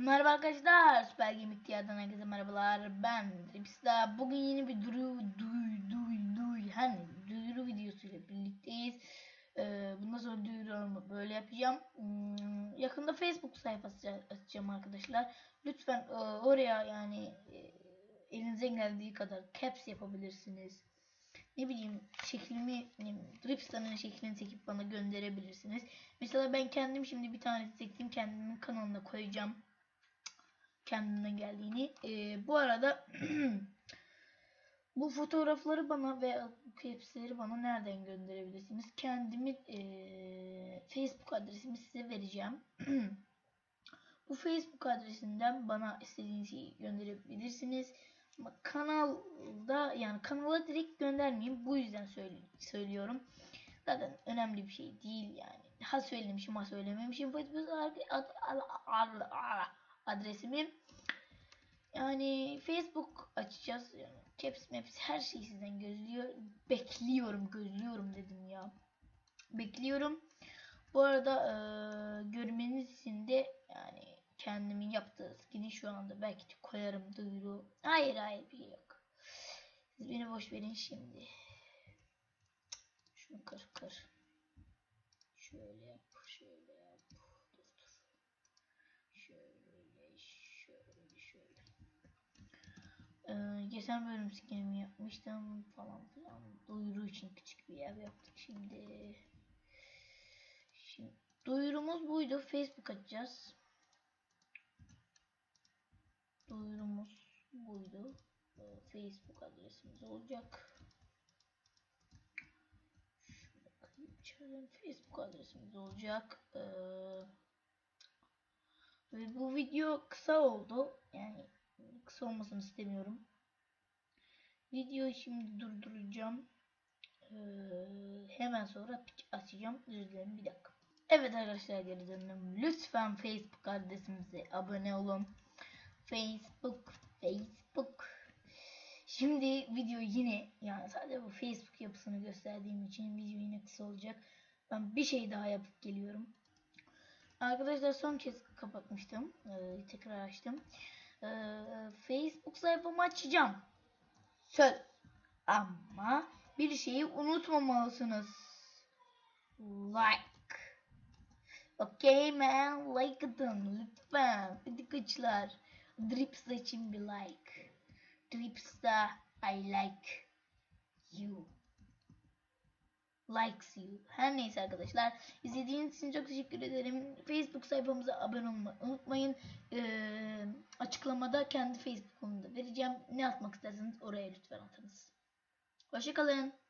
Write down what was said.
Merhaba arkadaşlar, Süper Gaming Diyar'dan herkese merhabalar. Ben Rips'ta bugün yeni bir duru, duy, duy, duy, hani duyuru videosuyla birlikteyiz. Ee, bundan sonra duyurularımı böyle yapacağım. Hmm, yakında Facebook sayfası açacağım arkadaşlar. Lütfen e, oraya yani e, elinizden geldiği kadar caps yapabilirsiniz. Ne bileyim şeklimi, Ripsta'nın şeklini çekip bana gönderebilirsiniz. Mesela ben kendim şimdi bir tane çektim kendimin kanalına koyacağım kendimden geldiğini. Ee, bu arada bu fotoğrafları bana ve capsleri bana nereden gönderebilirsiniz? Kendimi e, Facebook adresimi size vereceğim. bu Facebook adresinden bana istediğiniz şeyi gönderebilirsiniz. Ama kanalda yani kanala direkt göndermeyeyim. Bu yüzden söylüyorum. Zaten önemli bir şey değil yani. Ha söylemişim ha söylememişim. Adresimi yani Facebook açacağız. Yani caps maps her şeyi sizden gözlüyor. Bekliyorum, gözlüyorum dedim ya. Bekliyorum. Bu arada e, görmeniz için de yani kendimin yaptığı skin'i şu anda belki de koyarım duyuru. Hayır hayır bir şey yok. Siz beni boş verin şimdi. Şunu kır kır. Şöyle Şöyle, şöyle. Ee, geçen bölüm skinimi yapmıştım falan filan. Duyuru için küçük bir yer yaptık şimdi. Şimdi duyurumuz buydu. Facebook açacağız. Duyurumuz buydu. Ee, Facebook adresimiz olacak. Şöyle Facebook adresimiz olacak. Ee, ve bu video kısa oldu. Yani kısa olmasını istemiyorum. Videoyu şimdi durduracağım. Ee, hemen sonra açacağım. Özür bir dakika. Evet arkadaşlar geri döndüm. Lütfen Facebook adresimize abone olun. Facebook, Facebook. Şimdi video yine yani sadece bu Facebook yapısını gösterdiğim için video yine kısa olacak. Ben bir şey daha yapıp geliyorum. Arkadaşlar son kez kapatmıştım. Ee, tekrar açtım. Ee, Facebook sayfamı açacağım. Söz. Ama bir şeyi unutmamalısınız. Like. Okay man, like atın lütfen. Dıkıçlar. Drips için bir like. Drips'ta I like you. Likes you. Her neyse arkadaşlar. İzlediğiniz için çok teşekkür ederim. Facebook sayfamıza abone olmayı unutmayın. Ee, açıklamada kendi Facebook'umu da vereceğim. Ne atmak isterseniz oraya lütfen atınız. Hoşçakalın.